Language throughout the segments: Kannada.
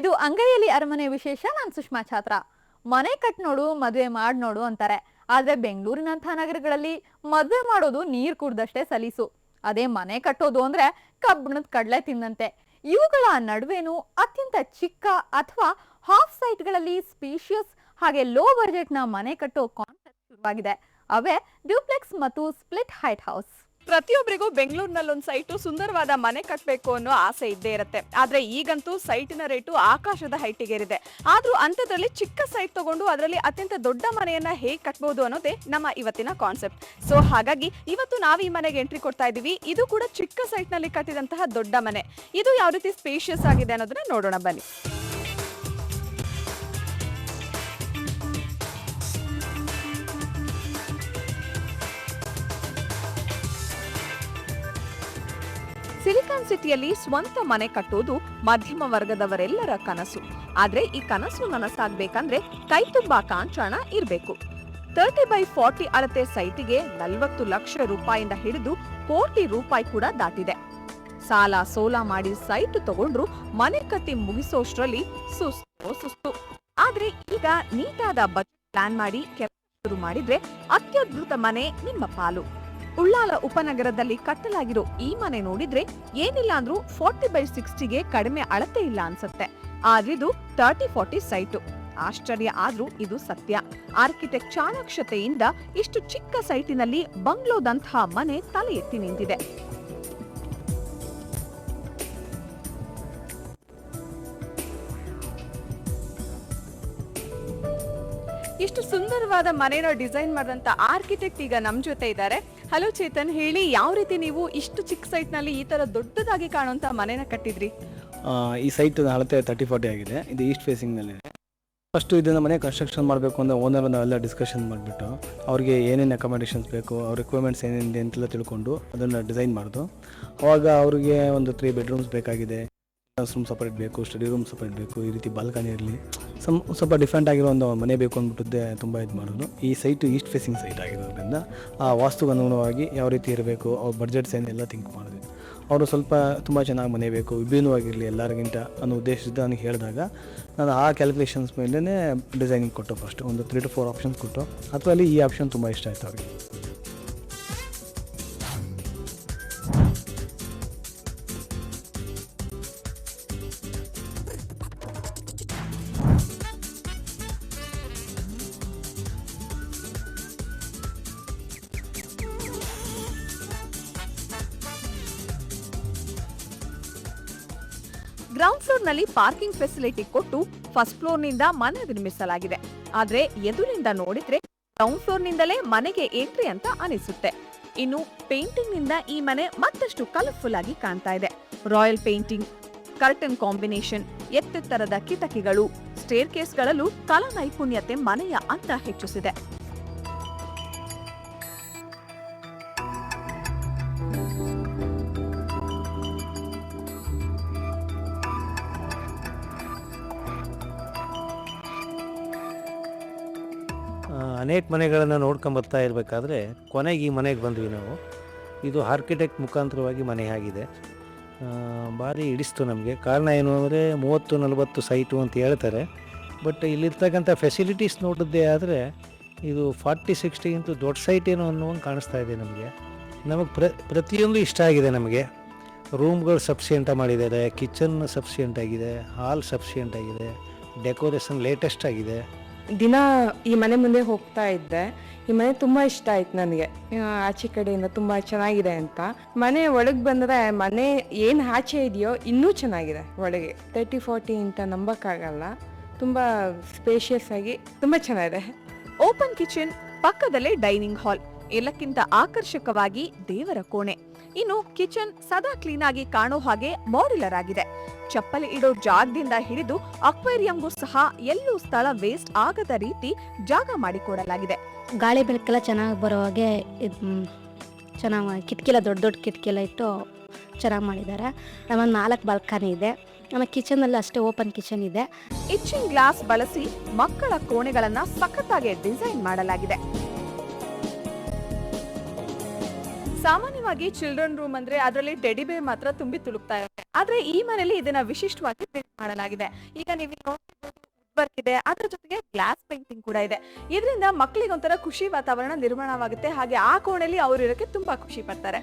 ಇದು ಅಂಗೈಯಲ್ಲಿ ಅರಮನೆ ವಿಶೇಷ. ನಾನು ಸುಷ್ಮಾ ಛಾತ್ರ. ಮನೆ ಕಟ್ ನೋಡು, ಮದುವೆ ಮಾಡ್ ನೋಡು ಅಂತಾರೆ. ಆದ್ರೆ ಬೆಂಗಳೂರಿನಂಥ ನಗರಗಳಲ್ಲಿ ಮದುವೆ ಮಾಡೋದು ನೀರ್ ಕುಡ್ದಷ್ಟೇ ಸಲೀಸು. ಅದೇ ಮನೆ ಕಟ್ಟೋದು ಅಂದ್ರೆ ಕಬ್ಬಣದ ಕಡಲೆ ತಿಂದಂತೆ ಇವುಗಳ ನಡುವೆನೂ ಅತ್ಯಂತ ಚಿಕ್ಕ ಅಥವಾ ಹಾಫ್ ಸೈಟ್ಗಳಲ್ಲಿ ಸ್ಪೀಷಿಯಸ್ ಹಾಗೆ ಲೋ ಬಜೆಟ್ನ ಮನೆ ಕಟ್ಟೋ ಕಾನ್ಸೆಪ್ಟ್ ಶುರುವಾಗಿದೆ. ಅವೇ ಡ್ಯೂಪ್ಲೆಕ್ಸ್ ಮತ್ತು ಸ್ಪ್ಲಿಟ್ ಹೈಟ್ ಹೌಸ್ ಪ್ರತಿಯೊಬ್ಬರಿಗೂ ಬೆಂಗಳೂರಿನಲ್ಲಿ ಒಂದು ಸೈಟು ಸುಂದರವಾದ ಮನೆ ಕಟ್ಟಬೇಕು ಅನ್ನೋ ಆಸೆ ಇದ್ದೇ ಇರುತ್ತೆ. ಆದ್ರೆ ಈಗಂತೂ ಸೈಟಿನ ರೇಟು ಆಕಾಶದ ಹೈಟಿಗೇರಿದೆ. ಆದ್ರೂ ಅಂಥದ್ರಲ್ಲಿ ಚಿಕ್ಕ ಸೈಟ್ ತಗೊಂಡು ಅದರಲ್ಲಿ ಅತ್ಯಂತ ದೊಡ್ಡ ಮನೆಯನ್ನ ಹೇಗೆ ಕಟ್ಬೋದು ಅನ್ನೋದೇ ನಮ್ಮ ಇವತ್ತಿನ ಕಾನ್ಸೆಪ್ಟ್ ಸೊ ಹಾಗಾಗಿ ಇವತ್ತು ನಾವು ಈ ಮನೆಗೆ ಎಂಟ್ರಿ ಕೊಡ್ತಾ ಇದೀವಿ ಇದು ಕೂಡ ಚಿಕ್ಕ ಸೈಟ್ನಲ್ಲಿ ಕಟ್ಟಿದಂತಹ ದೊಡ್ಡ ಮನೆ. ಇದು ಯಾವ ರೀತಿ ಸ್ಪೇಷಿಯಸ್ ಆಗಿದೆ ಅನ್ನೋದನ್ನ ನೋಡೋಣ ಬನ್ನಿ. ಸಿಲಿಕಾನ್ ಸಿಟಿಯಲ್ಲಿ ಸ್ವಂತ ಮನೆ ಕಟ್ಟೋದು ಮಧ್ಯಮ ವರ್ಗದವರೆಲ್ಲರ ಕನಸು. ಆದ್ರೆ ಈ ಕನಸು ನನಸಾಗ್ಬೇಕಂದ್ರೆ ಕೈ ತುಂಬಾ ಕಾಂಚಾಣ ಇರಬೇಕು. ತರ್ಟಿ ಬೈ ಫಾರ್ಟಿ ಅಳತೆ ಸೈಟಿಗೆ ನಲವತ್ತು ಲಕ್ಷ ರೂಪಾಯಿಂದ ಹಿಡಿದು ಕೋಟಿ ರೂಪಾಯಿ ಕೂಡ ದಾಟಿದೆ. ಸಾಲ ಸೋಲ ಮಾಡಿ ಸೈಟ್ ತಗೊಂಡ್ರು ಮನೆ ಕಟ್ಟಿ ಮುಗಿಸೋಷ್ಟರಲ್ಲಿ ಸುಸ್ತು ಸುಸ್ತು. ಆದ್ರೆ ಈಗ ನೀಟಾದ ಬಜೆಟ್ ಪ್ಲಾನ್ ಮಾಡಿ ಕೆಲಸ ಶುರು ಮಾಡಿದ್ರೆ ಅತ್ಯದ್ಭುತ ಮನೆ ನಿಮ್ಮ ಪಾಲು. ಉಳ್ಳಾಲ ಉಪನಗರದಲ್ಲಿ ಕಟ್ಟಲಾಗಿರೋ ಈ ಮನೆ ನೋಡಿದ್ರೆ ಏನಿಲ್ಲ ಅಂದ್ರು ಫೋರ್ಟಿ ಬೈ ಸಿಕ್ಸ್ಟಿಗೆ ಕಡಿಮೆ ಅಳತೆ ಇಲ್ಲ ಅನ್ಸುತ್ತೆ. ಆದ್ರೆ ಇದು ತರ್ಟಿ ಫೋರ್ಟಿ ಸೈಟು ಆಶ್ಚರ್ಯ ಆದ್ರೂ ಇದು ಸತ್ಯ. ಆರ್ಕಿಟೆಕ್ಟ್ ಚಾಣಾಕ್ಷತೆಯಿಂದ ಇಷ್ಟು ಚಿಕ್ಕ ಸೈಟಿನಲ್ಲಿ ಬಂಗ್ಲೋದಂತಹ ಮನೆ ತಲೆ ಎತ್ತಿ ನಿಂತಿದೆ. ಇಷ್ಟು ಸುಂದರವಾದ ಮನೇನ ಡಿಸೈನ್ ಮಾಡಿದಂತ ಆರ್ಕಿಟೆಕ್ಟ್ ಈಗ ನಮ್ ಜೊತೆ ಇದ್ದಾರೆ. ಹಲೋ ಚೇತನ್, ಹೇಳಿ ಯಾವ ರೀತಿ ನೀವು ಇಷ್ಟು ಚಿಕ್ಕ ಸೈಟ್ನಲ್ಲಿ ಈ ತರ ದೊಡ್ಡದಾಗಿ ಕಾಣುವಂತ ಮನೇನ ಕಟ್ಟಿದ್ರಿ? ಈ ಸೈಟ್ ಅಳತೆ ತರ್ಟಿ ಫಾರ್ಟಿ ಆಗಿದೆ. ಇದು ಈಸ್ಟ್ ಫೇಸಿಂಗ್ನಲ್ಲಿದೆ ಫಸ್ಟು ಇದನ್ನು ಮನೆ ಕನ್ಸ್ಟ್ರಕ್ಷನ್ ಮಾಡಬೇಕು ಅಂದರೆ ಓನರ್ ಎಲ್ಲ ಡಿಸ್ಕಷನ್ ಮಾಡಿಬಿಟ್ಟು, ಅವ್ರಿಗೆ ಏನೇನು ಅಕಾಮಿಡೇಷನ್ಸ್ ಬೇಕು, ಅವ್ರ ರಿಕ್ವೈರ್ಮೆಂಟ್ಸ್ ಏನೇನಿದೆ ಅಂತೆಲ್ಲ ತಿಳ್ಕೊಂಡು ಅದನ್ನು ಡಿಸೈನ್ ಮಾಡೋದು. ಅವಾಗ ಅವ್ರಿಗೆ ಒಂದು ತ್ರೀ ಬೆಡ್ರೂಮ್ಸ್ ಬೇಕಾಗಿದೆ. ರೂಮ್ ಸಪ್ರೇಟ್ ಬೇಕು ಸ್ಟಡಿ ರೂಮ್ ಸಪ್ರೇಟ್ ಬೇಕು, ಈ ರೀತಿ ಬಾಲ್ಕನಿ ಇರಲಿ. ಸಮ್ ಸ್ವಲ್ಪ ಡಿಫ್ರೆಂಟ್ ಆಗಿರೋ ಒಂದು ಮನೆ ಬೇಕು ಅಂದ್ಬಿಟ್ಟಿದ್ದೆ ತುಂಬ ಇದು ಮಾಡೋದು. ಈ ಸೈಟು ಈಸ್ಟ್ ಫೇಸಿಂಗ್ ಸೈಟ್ ಆಗಿರೋದ್ರಿಂದ ಆ ವಾಸ್ತುಗನುಗುಣವಾಗಿ ಯಾವ ರೀತಿ ಇರಬೇಕು, ಅವ್ರ ಬಡ್ಜೆಟ್ಸ್ ಏನೆಲ್ಲ ಥಿಂಕ್ ಮಾಡಿದೆ. ಅವರು ಸ್ವಲ್ಪ ತುಂಬ ಚೆನ್ನಾಗಿ ಮನೆ ಬೇಕು ವಿಭಿನ್ನವಾಗಿರಲಿ ಎಲ್ಲರಿಗಿಂತ ಅನ್ನೋ ಉದ್ದೇಶದಿಂದ ನನಗೆ ಹೇಳಿದಾಗ ನಾನು ಆ ಕ್ಯಾಲ್ಕುಲೇಷನ್ಸ್ ಮೇಲೇ ಡಿಸೈನಿಂಗ್ ಕೊಟ್ಟು ಫಸ್ಟ್ ಒಂದು ತ್ರೀ ಟು ಫೋರ್ ಆಪ್ಷನ್ಸ್ ಕೊಟ್ಟು, ಅಥವಾ ಅಲ್ಲಿ ಈ ಆಪ್ಷನ್ ತುಂಬ ಇಷ್ಟ ಆಯಿತು ಅವ್ರಿಗೆ. ಗ್ರೌಂಡ್ ಫ್ಲೋರ್ನಲ್ಲಿ ಪಾರ್ಕಿಂಗ್ ಫೆಸಿಲಿಟಿ ಕೊಟ್ಟು ಫಸ್ಟ್ ಫ್ಲೋರ್ನಿಂದ ಮನೆ ನಿರ್ಮಿಸಲಾಗಿದೆ. ಆದ್ರೆ ಎದುರಿಂದ ನೋಡಿದ್ರೆ ಡೌನ್ ಫ್ಲೋರ್ ನಿಂದಲೇ ಮನೆಗೆ ಎಂಟ್ರಿ ಅಂತ ಅನಿಸುತ್ತೆ. ಇನ್ನು ಪೇಂಟಿಂಗ್ನಿಂದ ಈ ಮನೆ ಮತ್ತಷ್ಟು ಕಲರ್ಫುಲ್ ಆಗಿ ಕಾಣ್ತಾ ಇದೆ. ರಾಯಲ್ ಪೇಂಟಿಂಗ್, ಕರ್ಟನ್ ಕಾಂಬಿನೇಷನ್, ಎತ್ತೆತ್ತರದ ಕಿಟಕಿಗಳು ಸ್ಟೇರ್ ಕೇಸ್ಗಳಲ್ಲೂ ಕಲಾ ನೈಪುಣ್ಯತೆ ಮನೆಯ ಅಂತ ಹೆಚ್ಚಿಸಿದೆ. ಅನೇಕ ಮನೆಗಳನ್ನು ನೋಡ್ಕೊಂಬರ್ತಾ ಇರಬೇಕಾದ್ರೆ ಕೊನೆಗೆ ಈ ಮನೆಗೆ ಬಂದ್ವಿ ನಾವು. ಇದು ಆರ್ಕಿಟೆಕ್ಟ್ ಮುಖಾಂತರವಾಗಿ ಮನೆ ಆಗಿದೆ. ಭಾರಿ ಹಿಡಿಸ್ತು ನಮಗೆ. ಕಾರಣ ಏನು ಅಂದರೆ ಮೂವತ್ತು ನಲವತ್ತು ಸೈಟು ಅಂತ ಹೇಳ್ತಾರೆ. ಬಟ್ ಇಲ್ಲಿರ್ತಕ್ಕಂಥ ಫೆಸಿಲಿಟೀಸ್ ನೋಡಿದ್ದೇ ಆದರೆ ಇದು ಫಾರ್ಟಿ ಸಿಕ್ಸ್ಟಿಗಿಂತ ದೊಡ್ಡ ಸೈಟ್ ಏನೋ ಒಂದು ಕಾಣಿಸ್ತಾ ಇದೆ ನಮಗೆ. ನಮಗೆ ಪ್ರ, ಪ್ರತಿಯೊಂದು ಇಷ್ಟ ಆಗಿದೆ ನಮಗೆ. ರೂಮ್ಗಳು ಸಫಿಷಿಯೆಂಟಾಗಿ ಮಾಡಿದ್ದಾರೆ ಕಿಚನ್ ಸಫಿಷಿಯೆಂಟ್ ಆಗಿದೆ ಹಾಲ್ ಸಫಿಷಿಯೆಂಟ್ ಆಗಿದೆ ಡೆಕೋರೇಷನ್ ಲೇಟೆಸ್ಟ್ ಆಗಿದೆ. ದಿನ ಈ ಮನೆ ಮುಂದೆ ಹೋಗ್ತಾ ಇದ್ದೆ. ಈ ಮನೆ ತುಂಬ ಇಷ್ಟ ಆಯ್ತು ನನಗೆ. ಆಚೆ ಕಡೆಯಿಂದ ತುಂಬ ಚೆನ್ನಾಗಿದೆ ಅಂತ. ಮನೆ ಒಳಗೆ ಬಂದರೆ ಮನೆ ಏನು ಆಚೆ ಇದೆಯೋ ಇನ್ನೂ ಚೆನ್ನಾಗಿದೆ ಒಳಗೆ. ತರ್ಟಿ, ಫೋರ್ಟಿ ಅಂತ ನಂಬಕ್ಕಾಗಲ್ಲ ತುಂಬ ಸ್ಪೇಷಿಯಸ್ ಆಗಿ ತುಂಬ ಚೆನ್ನಾಗಿದೆ. ಓಪನ್ ಕಿಚನ್ ಪಕ್ಕದಲ್ಲೇ ಡೈನಿಂಗ್ ಹಾಲ್ ಎಲ್ಲಕ್ಕಿಂತ ಆಕರ್ಷಕವಾಗಿ ದೇವರ ಕೋಣೆ. ಇನ್ನು ಕಿಚನ್ ಸದಾ ಕ್ಲೀನ್ ಆಗಿ ಕಾಣೋ ಹಾಗೆ ಮಾಡ್ಯುಲರ್ ಆಗಿದೆ. ಚಪ್ಪಲಿ ಇಡೋ ಜಾಗದಿಂದ ಹಿಡಿದು ಅಕ್ವೇರಿಯಂಗೂ ಸಹ ಎಲ್ಲೂ ಸ್ಥಳ ವೇಸ್ಟ್ ಆಗದ ರೀತಿ ಜಾಗ ಮಾಡಿಕೊಡಲಾಗಿದೆ. ಗಾಳಿ ಬೆಳಕೆಲ್ಲ ಚೆನ್ನಾಗಿ ಬರೋ ಹಾಗೆ ಚೆನ್ನಾಗಿ ಕಿಟಕಿಲ್ಲ ದೊಡ್ಡ ದೊಡ್ಡ ಕಿಟಕಿಲ್ಲ ಇಟ್ಟು ಚೆನ್ನಾಗಿ ಮಾಡಿದ್ದಾರೆ. ನಮ್ಮ ನಾಲ್ಕು ಬಾಲ್ಕನಿ ಇದೆ. ನಮ್ಮ ಕಿಚನಲ್ಲಿ ಅಷ್ಟೇ ಓಪನ್ ಕಿಚನ್ ಇದೆ. ಇಚ್ಚಿಂಗ್ ಗ್ಲಾಸ್ ಬಳಸಿ ಮಕ್ಕಳ ಕೋಣೆಗಳನ್ನ ಸಖತ್ತಾಗಿ ಡಿಸೈನ್ ಮಾಡಲಾಗಿದೆ. ಸಾಮಾನ್ಯವಾಗಿ ಚಿಲ್ಡ್ರನ್ ರೂಮ್ ಅಂದ್ರೆ ಅದರಲ್ಲಿ ಟೆಡಿ ಬೇರ್ ಮಾತ್ರ ತುಂಬಿ ತುಳುಕ್ತಾ ಇರುತ್ತೆ. ಆದ್ರೆ ಈ ಮನೆಯಲ್ಲಿ ಇದನ್ನ ವಿಶಿಷ್ಟವಾಗಿ ಮಾಡಲಾಗಿದೆ. ಈಗ ನೀವು ಬರ್ತಿದೆ ಅದ್ರ ಜೊತೆಗೆ ಗ್ಲಾಸ್ ಪೇಂಟಿಂಗ್ ಕೂಡ ಇದೆ. ಇದರಿಂದ ಮಕ್ಕಳಿಗೆ ಒಂಥರ ಖುಷಿ ವಾತಾವರಣ ನಿರ್ಮಾಣವಾಗುತ್ತೆ. ಹಾಗೆ ಆ ಕೋಣೆಯಲ್ಲಿ ಅವರು ಇರೋಕೆ ತುಂಬಾ ಖುಷಿ ಪಡ್ತಾರೆ.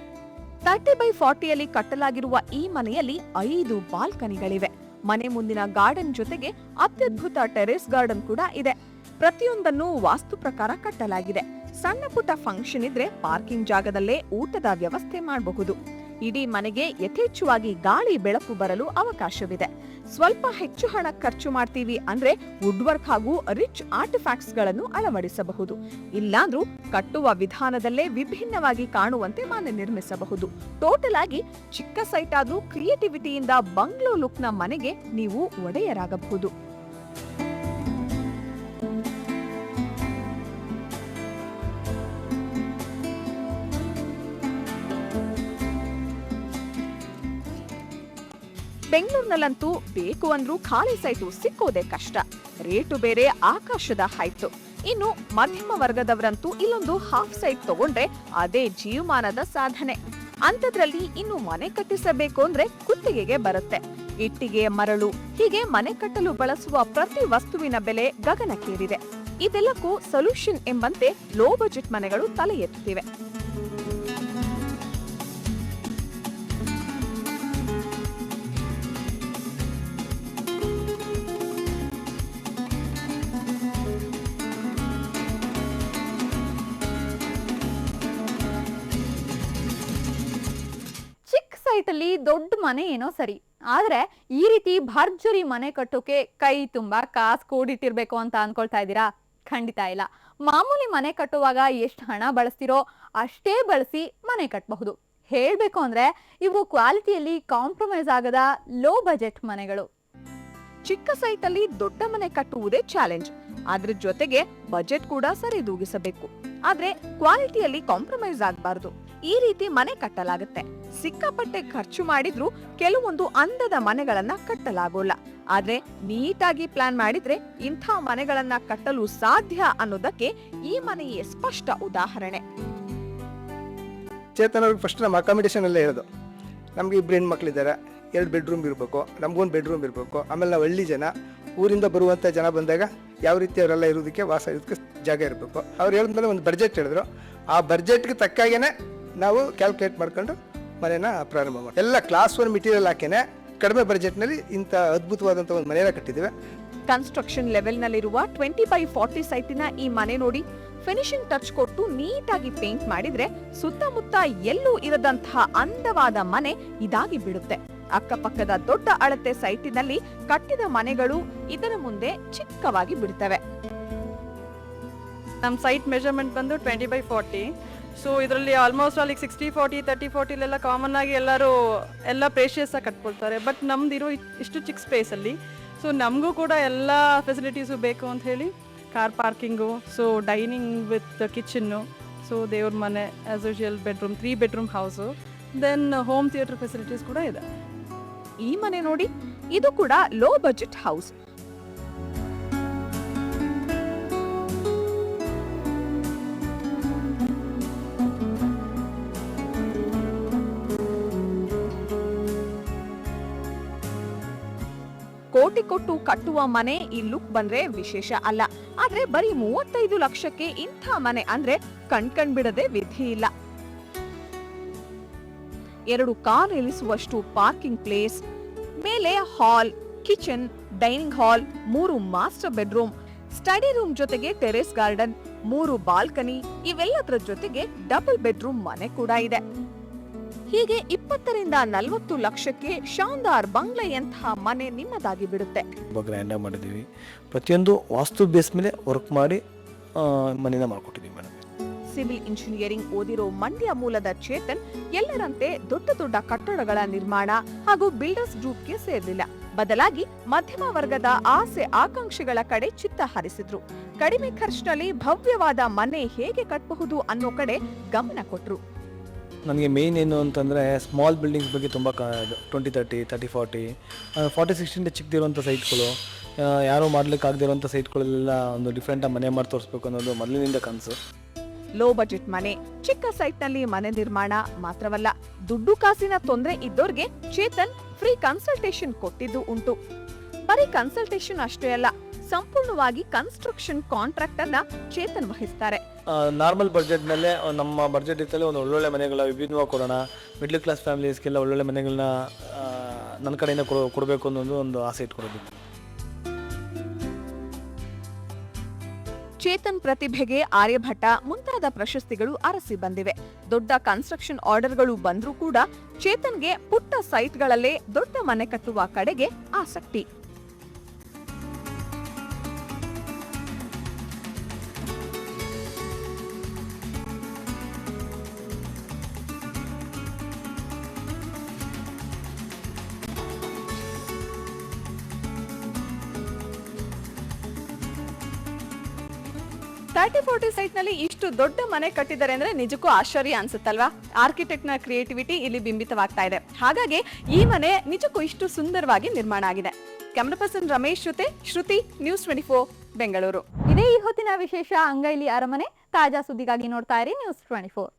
ತರ್ಟಿ ಬೈ ಫಾರ್ಟಿಯಲ್ಲಿ ಕಟ್ಟಲಾಗಿರುವ ಈ ಮನೆಯಲ್ಲಿ ಐದು ಬಾಲ್ಕನಿಗಳಿವೆ. ಮನೆ ಮುಂದಿನ ಗಾರ್ಡನ್ ಜೊತೆಗೆ ಅತ್ಯದ್ಭುತ ಟೆರೆಸ್ ಗಾರ್ಡನ್ ಕೂಡ ಇದೆ. ಪ್ರತಿಯೊಂದನ್ನು ವಾಸ್ತು ಪ್ರಕಾರ ಕಟ್ಟಲಾಗಿದೆ. ಸಣ್ಣ ಪುಟ್ಟ ಫಂಕ್ಷನ್ ಇದ್ರೆ ಪಾರ್ಕಿಂಗ್ ಜಾಗದಲ್ಲೇ ಊಟದ ವ್ಯವಸ್ಥೆ ಮಾಡಬಹುದು. ಇಡೀ ಮನೆಗೆ ಯಥೇಚ್ಛವಾಗಿ ಗಾಳಿ ಬೆಳಕು ಬರಲು ಅವಕಾಶವಿದೆ. ಸ್ವಲ್ಪ ಹೆಚ್ಚು ಹಣ ಖರ್ಚು ಮಾಡ್ತೀವಿ ಅಂದ್ರೆ ವುಡ್ವರ್ಕ್ ಹಾಗೂ ರಿಚ್ ಆರ್ಟಿಫ್ಯಾಕ್ಟ್ಸ್ಗಳನ್ನು ಅಳವಡಿಸಬಹುದು. ಇಲ್ಲಾಂದ್ರೂ ಕಟ್ಟುವ ವಿಧಾನದಲ್ಲೇ ವಿಭಿನ್ನವಾಗಿ ಕಾಣುವಂತೆ ಮನೆ ನಿರ್ಮಿಸಬಹುದು. ಟೋಟಲ್ ಆಗಿ ಚಿಕ್ಕ ಸೈಟ್ ಆದ್ರೂ ಕ್ರಿಯೇಟಿವಿಟಿಯಿಂದ ಬಂಗ್ಲೋ ಲುಕ್ನ ಮನೆಗೆ ನೀವು ಒಡೆಯರಾಗಬಹುದು. ಬೆಂಗಳೂರಿನಲ್ಲಂತೂ ಬೇಕು ಅಂದ್ರೂ ಖಾಲಿ ಸೈಟು ಸಿಕ್ಕೋದೇ ಕಷ್ಟ. ರೇಟು ಬೇರೆ ಆಕಾಶದ ಹೈಟು. ಇನ್ನು ಮಧ್ಯಮ ವರ್ಗದವರಂತೂ ಇಲ್ಲೊಂದು ಹಾಫ್ ಸೈಟ್ ತಗೊಂಡ್ರೆ ಅದೇ ಜೀವಮಾನದ ಸಾಧನೆ. ಅಂಥದ್ರಲ್ಲಿ ಇನ್ನು ಮನೆ ಕಟ್ಟಿಸಬೇಕು ಅಂದ್ರೆ ಕುತ್ತಿಗೆಗೆ ಬರುತ್ತೆ. ಇಟ್ಟಿಗೆ ಮರಳು, ಹೀಗೆ ಮನೆ ಕಟ್ಟಲು ಬಳಸುವ ಪ್ರತಿ ವಸ್ತುವಿನ ಬೆಲೆ ಗಗನಕ್ಕೇರಿದೆ. ಇದೆಲ್ಲಕ್ಕೂ ಸೊಲ್ಯೂಷನ್ ಎಂಬಂತೆ ಲೋ ಬಜೆಟ್ ಮನೆಗಳು ತಲೆ ಎತ್ತುತ್ತಿವೆ. ಚಿಕ್ಕ ಅಲ್ಲಿ ದೊಡ್ಡ ಮನೆ ಏನೋ ಸರಿ. ಆದ್ರೆ ಈ ರೀತಿ ಭರ್ಜರಿ ಮನೆ ಕಟ್ಟೋಕೆ ಕೈ ತುಂಬಾ ಕಾಸು ಕೂಡಿಟ್ಟಿರ್ಬೇಕು ಅಂತ ಅನ್ಕೊಳ್ತಾ ಇದ್ದೀರಾ? ಖಂಡಿತ ಇಲ್ಲ. ಮಾಮೂಲಿ ಮನೆ ಕಟ್ಟುವಾಗ ಎಷ್ಟು ಹಣ ಬಳಸ್ತಿರೋ ಅಷ್ಟೇ ಬಳಸಿ ಮನೆ ಕಟ್ಟಬಹುದು ಹೇಳ್ಬೇಕು ಅಂದ್ರೆ ಇವು ಕ್ವಾಲಿಟಿಯಲ್ಲಿ ಕಾಂಪ್ರಮೈಸ್ ಆಗದ ಲೋ ಬಜೆಟ್ ಮನೆಗಳು. ಚಿಕ್ಕ ಸೈಟ್ ಅಲ್ಲಿ ದೊಡ್ಡ ಮನೆ ಕಟ್ಟುವುದೇ ಚಾಲೆಂಜ್. ಅದ್ರ ಜೊತೆಗೆ ಬಜೆಟ್ ಕೂಡ ಸರಿದೂಗಿಸಬೇಕು ಆದ್ರೆ ಕ್ವಾಲಿಟಿಯಲ್ಲಿ ಕಾಂಪ್ರಮೈಸ್ ಆಗಬಾರದು. ಈ ರೀತಿ ಮನೆ ಕಟ್ಟಲಾಗುತ್ತೆ. ಸಿಕ್ಕಾಪಟ್ಟೆ ಖರ್ಚು ಮಾಡಿದ್ರೂ ಕೆಲವೊಂದು ಅಂದದ ಮನೆಗಳನ್ನ ಕಟ್ಟಲಾಗೋಲ್ಲ. ಆದ್ರೆ ನೀಟಾಗಿ ಪ್ಲಾನ್ ಮಾಡಿದ್ರೆ ಇಂಥ ಮನೆಗಳನ್ನ ಕಟ್ಟಲು ಸಾಧ್ಯ ಅನ್ನೋದಕ್ಕೆ ಈ ಮನೆಯೇ ಸ್ಪಷ್ಟ ಉದಾಹರಣೆ. ಚೇತನ್ ಫಸ್ಟ್ ನಮ್ಮ ಅಕಾಮಿಡೇಷನ್ ಎಲ್ಲ ಇರೋದು. ನಮಗೆ ಇಬ್ರು ಹೆಣ್ಮಕ್ಳಿದ್ದಾರೆ. ಎರಡು ಬೆಡ್ರೂಮ್ ಇರಬೇಕು ನಮಗೊಂದು ಬೆಡ್ರೂಮ್ ಇರಬೇಕು. ಆಮೇಲೆ ನಾವು ಹಳ್ಳಿ ಜನ, ಊರಿಂದ ಬರುವಂಥ ಜನ ಬಂದಾಗ ಯಾವ ರೀತಿ ಅವರೆಲ್ಲ ಇರೋದಕ್ಕೆ ವಾಸ ಇರೋದಕ್ಕೆ ಜಾಗ ಇರಬೇಕು. ಅವ್ರು ಹೇಳಿದ್ಮೇಲೆ ಒಂದು ಬಡ್ಜೆಟ್ ಹೇಳಿದ್ರು. ಆ ಬಡ್ಜೆಟ್ಗೆ ತಕ್ಕಾಗೇನೆ ನಾವು ಕ್ಯಾಲ್ಕುಲೇಟ್ ಮಾಡ್ಕೊಂಡು ಮನೇನ ಪ್ರಾರಂಭ ಮಾಡಿ ಎಲ್ಲ ಕ್ಲಾಸ್ ಒನ್ ಮೆಟೀರಿಯಲ್ ಹಾಕೇನೆ ಕಡಿಮೆ ಬಜೆಟ್ನಲ್ಲಿ ಇಂಥ ಅದ್ಭುತವಾದಂಥ ಒಂದು ಮನೆಯನ್ನು ಕಟ್ಟಿದ್ದೇವೆ. ಕನ್ಸ್ಟ್ರಕ್ಷನ್ ಲೆವೆಲ್ನಲ್ಲಿರುವ ಟ್ವೆಂಟಿ ಬೈ ಫಾರ್ಟಿ ಸೈಟಿನ ಈ ಮನೆ ನೋಡಿ ಫಿನಿಶಿಂಗ್ ಟಚ್ ಕೊಟ್ಟು ನೀಟಾಗಿ ಪೇಂಟ್ ಮಾಡಿದ್ರೆ ಸುತ್ತಮುತ್ತ ಎಲ್ಲೂ ಇರದಂತಹ ಅಂದವಾದ ಮನೆ ಇದಾಗಿ ಬಿಡುತ್ತೆ. ಅಕ್ಕಪಕ್ಕದ ದೊಡ್ಡ ಅಳತೆ ಸೈಟಿನಲ್ಲಿ ಕಟ್ಟಿದ ಮನೆಗಳು ಇದರ ಮುಂದೆ ಚಿಕ್ಕವಾಗಿ ಬಿಡುತ್ತವೆ ನಮ್ಮ ಸೈಟ್ ಮೆಜರ್ಮೆಂಟ್ ಬಂದು ಟ್ವೆಂಟಿ ಬೈ ಫಾರ್ಟಿ ಸೊ ಇದರಲ್ಲಿ ಆಲ್ಮೋಸ್ಟ್ ಅಲ್ಲಿ ಸಿಕ್ಸ್ಟಿ ಫಾರ್ಟಿ ತರ್ಟಿ ಫಾರ್ಟಿಲೆಲ್ಲ ಕಾಮನ್ ಆಗಿ ಎಲ್ಲರೂ ಎಲ್ಲ ಪ್ರೇಷಿಯಸ್ ಆಗಿ ಕಟ್ಕೊಳ್ತಾರೆ. ಬಟ್ ನಮ್ದು ಇರೋ ಇಷ್ಟು ಚಿಕ್ಕ ಸ್ಪೇಸಲ್ಲಿ ಸೊ ನಮಗೂ ಕೂಡ ಎಲ್ಲ ಫೆಸಿಲಿಟೀಸು ಬೇಕು ಅಂತ ಹೇಳಿ car parking so dining with kitchen so ದೇವ್ರ ಮನೆ as usual bedroom three bedroom house then home theatre facilities ಕೂಡ ಇದೆ. ಈ ಮನೆ ನೋಡಿ, ಇದು ಕೂಡ ಲೋ ಬಜೆಟ್ ಹೌಸ್ ಕೋಟಿ ಕೊಟ್ಟು ಕಟ್ಟುವ ಮನೆ ಈ ಲುಕ್ ಬಂದ್ರೆ ವಿಶೇಷ ಅಲ್ಲ. ಆದ್ರೆ ಬರೀ ಮೂವತ್ತೈದು ಲಕ್ಷಕ್ಕೆ ಇಂಥ ಮನೆ ಅಂದ್ರೆ ಕಣ್ಕಣ್ ಬಿಡದೆ ವಿಧಿ ಇಲ್ಲ. ಎರಡು ಕಾರ್ ನಿಲ್ಲಿಸುವಷ್ಟು ಪಾರ್ಕಿಂಗ್ ಪ್ಲೇಸ್, ಮೇಲೆ ಹಾಲ್, ಕಿಚನ್, ಡೈನಿಂಗ್ ಹಾಲ್, ಮೂರು ಮಾಸ್ಟರ್ ಬೆಡ್ರೂಮ್, ಸ್ಟಡಿ ರೂಮ್ ಜೊತೆಗೆ ಟೆರೆಸ್ ಗಾರ್ಡನ್, ಮೂರು ಬಾಲ್ಕನಿ, ಇವೆಲ್ಲದರ ಜೊತೆಗೆ ಡಬಲ್ ಬೆಡ್ರೂಮ್ ಮನೆ ಕೂಡ ಇದೆ. ಹೀಗೆ ಇಪ್ಪತ್ತರಿಂದ ನಲವತ್ತು ಲಕ್ಷಕ್ಕೆ ಶಾನ್ದಾರ್ ಬಂಗ್ಲೆಯಂತಹ ಮನೆ ನಿಮ್ಮದಾಗಿ ಬಿಡುತ್ತೆ. ತುಂಬ ಗ್ರ್ಯಾಂಡಾಗಿ ಮಾಡಿದ್ದೀವಿ. ಪ್ರತಿಯೊಂದು ವಾಸ್ತು ಬೇಸ್ ಮೇಲೆ ವರ್ಕ್ ಮಾಡಿ ಮನೆನ ಮಾಡ್ಕೊಟ್ಟಿದ್ದೀವಿ ಮೇಡಮ್ ಸಿವಿಲ್ ಇಂಜಿನಿಯರಿಂಗ್ ಓದಿರೋ ಮಂಡ್ಯ ಮೂಲದ ಚೇತನ್ ಎಲ್ಲರಂತೆ ದೊಡ್ಡ ದೊಡ್ಡ ಕಟ್ಟಡಗಳ ನಿರ್ಮಾಣ ಹಾಗೂ ಬಿಲ್ಡರ್ಸ್ ಗ್ರೂಪ್ಗೆ ಸೇರ್ಲಿಲ್ಲ. ಬದಲಾಗಿ ಮಧ್ಯಮ ವರ್ಗದ ಆಸೆ ಆಕಾಂಕ್ಷೆಗಳ ಕಡೆ ಚಿತ್ತ ಹರಿಸಿದ್ರು. ಕಡಿಮೆ ಖರ್ಚಿನಲ್ಲಿ ಭವ್ಯವಾದ ಮನೆ ಹೇಗೆ ಕಟ್ಟಬಹುದು ಅನ್ನೋ ಕಡೆ ಗಮನ ಕೊಟ್ರು. ನನಗೆ ಮೇಯ್ನ್ ಏನು ಅಂತಂದರೆ ಸ್ಮಾಲ್ ಬಿಲ್ಡಿಂಗ್ಸ್ ಬಗ್ಗೆ ತುಂಬ ಕ twenty thirty thirty forty forty ಸಿಕ್ಸ್ಟಿಂದ ಚಿಕ್ಕದಿರುವಂಥ ಸೈಟ್ಗಳು ಯಾರೂ ಮಾಡ್ಲಿಕ್ಕೆ ಆಗದಿರುವಂಥ ಸೈಟ್ಗಳಲ್ಲೆಲ್ಲ ಒಂದು ಡಿಫ್ರೆಂಟಾಗಿ ಮನೆ ಮಾಡಿ ತೋರಿಸ್ಬೇಕು ಅನ್ನೋದು ಮೊದಲಿನಿಂದ ಕನಸು. ಲೋ ಬಜೆಟ್ ಮನೆ, ಚಿಕ್ಕ ಸೈಟ್ನಲ್ಲಿ ಮನೆ ನಿರ್ಮಾಣ ಮಾತ್ರವಲ್ಲ, ದುಡ್ಡು ಕಾಸಿನ ತೊಂದರೆ ಇದ್ದೋರ್ಗೆ ಚೇತನ್ ಫ್ರೀ ಕನ್ಸಲ್ಟೇಷನ್ ಕೊಟ್ಟಿದ್ದು ಉಂಟು. ಬರೀ ಕನ್ಸಲ್ಟೇಷನ್ ಅಷ್ಟೇ ಅಲ್ಲ, ಸಂಪೂರ್ಣವಾಗಿ ಕನ್ಸ್ಟ್ರಕ್ಷನ್ ಕಾಂಟ್ರಾಕ್ಟ್ ಅನ್ನ ಚೇತನ್ ವಹಿಸ್ತಾರೆ. ನಾರ್ಮಲ್ ಬಡ್ಜೆಟ್ನಲ್ಲೇ ನಮ್ಮ ಬಡ್ಜೆಟ್ ಇತ್ತಲ್ಲಿ ಒಂದು ಒಳ್ಳೊಳ್ಳೆ ಮನೆಗಳ ವಿಭಿನ್ನವಾಗಿ ಕೊಡೋಣ. ಮಿಡ್ಲ್ ಕ್ಲಾಸ್ ಫ್ಯಾಮಿಲೀಸ್ಗೆಲ್ಲ ಒಳ್ಳೊಳ್ಳೆ ಮನೆಗಳನ್ನ ನನ್ನ ಕಡೆಯಿಂದ ಕೊಡ, ಕೊಡಬೇಕು ಅನ್ನೋದು ಒಂದು ಆಸೆ ಇಟ್ಕೊಡೋದು ಚೇತನ್ ಪ್ರತಿಭೆಗೆ ಆರ್ಯಭಟ ಮುಂತಾದ ಪ್ರಶಸ್ತಿಗಳು ಅರಸಿ ಬಂದಿವೆ. ದೊಡ್ಡ ಕನ್ಸ್ಟ್ರಕ್ಷನ್ ಆರ್ಡರ್ಗಳು ಬಂದ್ರೂ ಕೂಡ ಚೇತನ್ಗೆ ಪುಟ್ಟ ಸೈಟ್ಗಳಲ್ಲೇ ದೊಡ್ಡ ಮನೆ ಕಟ್ಟುವ ಕಡೆಗೆ ಆಸಕ್ತಿ. ತರ್ಟಿ ಫೋರ್ಟಿ ಸೈಟ್ನಲ್ಲಿ ಇಷ್ಟು ದೊಡ್ಡ ಮನೆ ಕಟ್ಟಿದ್ದಾರೆ ಅಂದ್ರೆ ನಿಜಕ್ಕೂ ಆಶ್ಚರ್ಯ ಅನ್ಸುತ್ತಲ್ವಾ? ಆರ್ಕಿಟೆಕ್ಟ್ನ ಕ್ರಿಯೇಟಿವಿಟಿ ಇಲ್ಲಿ ಬಿಂಬಿತವಾಗ್ತಾ ಇದೆ. ಹಾಗಾಗಿ ಈ ಮನೆ ನಿಜಕ್ಕೂ ಇಷ್ಟು ಸುಂದರವಾಗಿ ನಿರ್ಮಾಣ ಆಗಿದೆ. ಕ್ಯಾಮರಾ ಪರ್ಸನ್ ರಮೇಶ್ ಜೊತೆ Shruti news twenty four Bengaluru ಇದೇ ಈ ಹೊತ್ತಿನ ವಿಶೇಷ ಅಂಗೈಲಿ ಅರಮನೆ ತಾಜಾ ಸುದ್ದಿಗಾಗಿ ನೋಡ್ತಾ ಇರಿ ನ್ಯೂಸ್ ಟ್ವೆಂಟಿ ಫೋರ್